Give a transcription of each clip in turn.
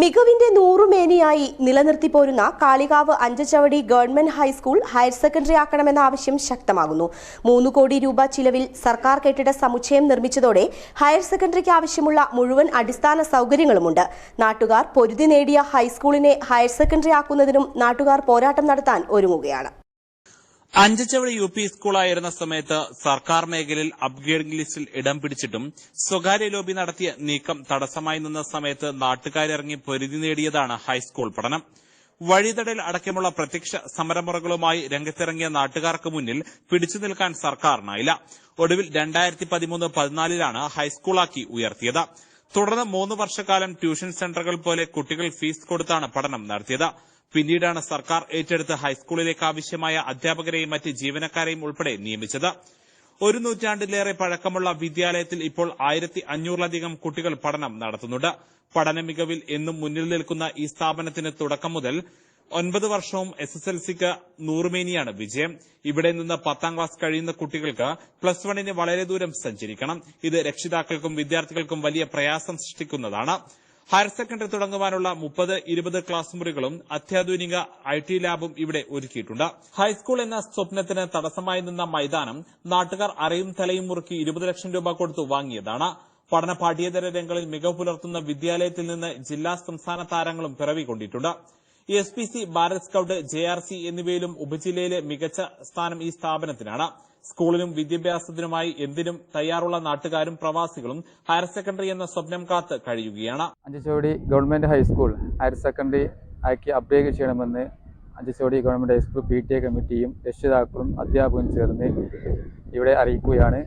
മികവിന്റെ നൂറുമേനിയായി നിലനിർത്തി പോരുന്ന Kalikavu Anchachavadi government high school higher secondary ആക്കണമെന്ന ആവശ്യം ശക്തമാകുന്നു. മൂന്ന് കോടി രൂപ ചിലവിൽ സർക്കാർ കെട്ടിട സമുച്ചയം നിർമ്മിച്ചതോടെ ഹയർ സെക്കൻഡറിക്ക് ആവശ്യമുള്ള മുഴുവൻ അടിസ്ഥാന സൗകര്യങ്ങളുമുണ്ട്. നാട്ടുകാർ പൊരുതി നേടിയ ഹൈസ്കൂളിനെ ഹയർ സെക്കൻഡറി ആക്കുന്നതിനും നാട്ടുകാർ പോരാട്ടം നടത്താൻ ഒരുങ്ങുകയാണ്. അഞ്ചച്ചവടി യു പി സ്കൂളായിരുന്ന സമയത്ത് സർക്കാർ മേഖലയിൽ അപ്ഗ്രേഡിംഗ് ലിസ്റ്റിൽ ഇടം പിടിച്ചിട്ടും സ്വകാര്യ ലോബി നടത്തിയ നീക്കം തടസ്സമായി നിന്ന സമയത്ത് നാട്ടുകാരിറങ്ങി പൊരുതി നേടിയതാണ് ഹൈസ്കൂൾ പഠനം. വഴിതടൽ അടക്കമുള്ള പ്രത്യക്ഷ സമരമുറകളുമായി രംഗത്തിറങ്ങിയ നാട്ടുകാർക്ക് മുന്നിൽ പിടിച്ചു നിൽക്കാൻ സർക്കാരിനായില്ല. ഒടുവിൽ രണ്ടായിരത്തി പതിമൂന്ന് പതിനാലിലാണ് ഹൈസ്കൂളാക്കി ഉയർത്തിയത്. തുടർന്ന് മൂന്ന് വർഷക്കാലം ട്യൂഷൻ സെന്ററുകൾ പോലെ കുട്ടികൾ ഫീസ് കൊടുത്താണ് പഠനം നടത്തിയത്. പിന്നീടാണ് സർക്കാർ ഏറ്റെടുത്ത് ഹൈസ്കൂളിലേക്ക് ആവശ്യമായ അധ്യാപകരെയും മറ്റ് ജീവനക്കാരെയും ഉൾപ്പെടെ നിയമിച്ചത്. ഒരു നൂറ്റാണ്ടിലേറെ പഴക്കമുള്ള വിദ്യാലയത്തിൽ ഇപ്പോൾ ആയിരത്തി അഞ്ഞൂറിലധികം കുട്ടികൾ പഠനം നടത്തുന്നുണ്ട്. പഠന മികവിൽ എന്നും മുന്നിൽ നിൽക്കുന്ന ഈ സ്ഥാപനത്തിന് തുടക്കം മുതൽ ഒൻപത് വർഷവും എസ് എസ് എൽ സിക്ക് നൂറുമേനിയാണ് വിജയം. ഇവിടെ നിന്ന് പത്താം ക്ലാസ് കഴിയുന്ന കുട്ടികൾക്ക് പ്ലസ് വണ്ണിന് വളരെ ദൂരം സഞ്ചരിക്കണം. ഇത് രക്ഷിതാക്കൾക്കും വിദ്യാർത്ഥികൾക്കും വലിയ പ്രയാസം സൃഷ്ടിക്കുന്നതാണ്. ഹയർ സെക്കൻഡറി തുടങ്ങുവാനുള്ള മുപ്പത് ഇരുപത് ക്ലാസ് മുറികളും അത്യാധുനിക ഐ ടി ലാബും ഇവിടെ ഒരുക്കിയിട്ടുണ്ട്. ഹൈസ്കൂൾ എന്ന സ്വപ്നത്തിന് തടസ്സമായി നിന്ന മൈതാനം നാട്ടുകാർ അരയും തലയും മുറുക്കി ഇരുപത് ലക്ഷം രൂപ കൊടുത്തു വാങ്ങിയതാണ്. പഠന പാഠ്യേതര രംഗങ്ങളിൽ മികവ് പുലർത്തുന്ന വിദ്യാലയത്തിൽ നിന്ന് ജില്ലാ സംസ്ഥാന താരങ്ങളും പിറവികൊണ്ടിട്ടുണ്ട് S P C Bharat scout J R C എന്നിവയിലും ഉപജില്ലയിലെ മികച്ച സ്ഥാനം ഈ സ്ഥാപനത്തിനാണ്. സ്കൂളിനും വിദ്യാഭ്യാസത്തിനുമായി എന്തിനും തയ്യാറുള്ള നാട്ടുകാരും പ്രവാസികളും ഹയർ സെക്കൻഡറി എന്ന സ്വപ്നം കാത്ത് കഴിയുകയാണ്. Anchachodi government high school higher secondary ആക്കി അപ്ഗ്രേഡ് ചെയ്യണമെന്ന് Anchachodi government high school P T A കമ്മിറ്റിയും രക്ഷിതാക്കളും അധ്യാപകരും ചേർന്ന് ഇവിടെ അറിയിക്കുകയാണ്.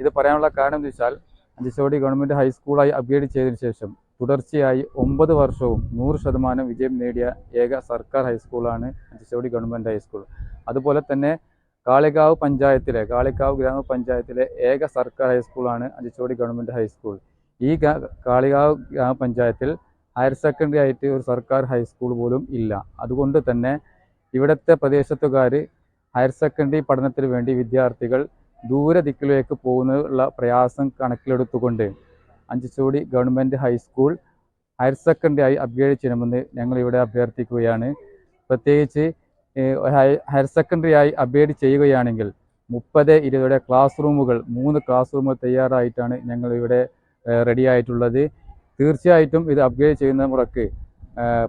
ഇത് പറയാനുള്ള കാരണം എന്ന് വെച്ചാൽ അഞ്ചുചോടി ഗവൺമെന്റ് ഹൈസ്കൂളായി അപ്ഗ്രേഡ് ചെയ്തതിനു ശേഷം തുടർച്ചയായി ഒമ്പത് വർഷവും നൂറ് ശതമാനം വിജയം നേടിയ ഏക സർക്കാർ ഹൈസ്കൂളാണ് അഞ്ചുചോടി ഗവൺമെന്റ് ഹൈസ്കൂൾ അതുപോലെ തന്നെ കാളികാവ് പഞ്ചായത്തിലെ കാളികാവ് ഗ്രാമപഞ്ചായത്തിലെ ഏക സർക്കാർ ഹൈസ്കൂളാണ് അഞ്ചച്ചോടി ഗവൺമെന്റ് ഹൈസ്കൂൾ. ഈ കാളികാവ് ഗ്രാമപഞ്ചായത്തിൽ ഹയർ സെക്കൻഡറി ആയിട്ട് ഒരു സർക്കാർ ഹൈസ്കൂൾ പോലും ഇല്ല. അതുകൊണ്ട് തന്നെ ഇവിടുത്തെ പ്രദേശത്തുകാർ ഹയർ സെക്കൻഡറി പഠനത്തിന് വേണ്ടി വിദ്യാർത്ഥികൾ ദൂര ദിക്കിലേക്ക് പോകുന്നതിനുള്ള പ്രയാസം കണക്കിലെടുത്തുകൊണ്ട് Anchachodi government high school higher secondary ആയി അപ്ഗ്രേഡ് ചെയ്യണമെന്ന് ഞങ്ങളിവിടെ അഭ്യർത്ഥിക്കുകയാണ്. പ്രത്യേകിച്ച് ഹയർ സെക്കൻഡറി ആയി അപ്ഗ്രേഡ് ചെയ്യുകയാണെങ്കിൽ മുപ്പത് ഇരുപതോടെ ക്ലാസ് റൂമുകൾ മൂന്ന് ക്ലാസ് റൂമുകൾ തയ്യാറായിട്ടാണ് ഞങ്ങൾ ഇവിടെ റെഡി ആയിട്ടുള്ളത്. തീർച്ചയായിട്ടും ഇത് അപ്ഗ്രേഡ് ചെയ്യുന്ന മുറക്ക്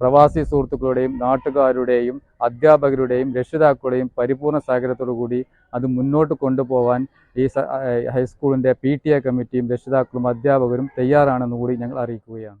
പ്രവാസി സുഹൃത്തുക്കളുടെയും നാട്ടുകാരുടെയും അധ്യാപകരുടെയും രക്ഷിതാക്കളുടെയും പരിപൂർണ സഹകരണത്തോടു കൂടി അത് മുന്നോട്ട് കൊണ്ടുപോകാൻ ഈ ഹൈസ്കൂളിന്റെ പി ടി എ കമ്മിറ്റിയും രക്ഷിതാക്കളും അധ്യാപകരും തയ്യാറാണെന്ന് കൂടി ഞങ്ങൾ അറിയിക്കുകയാണ്.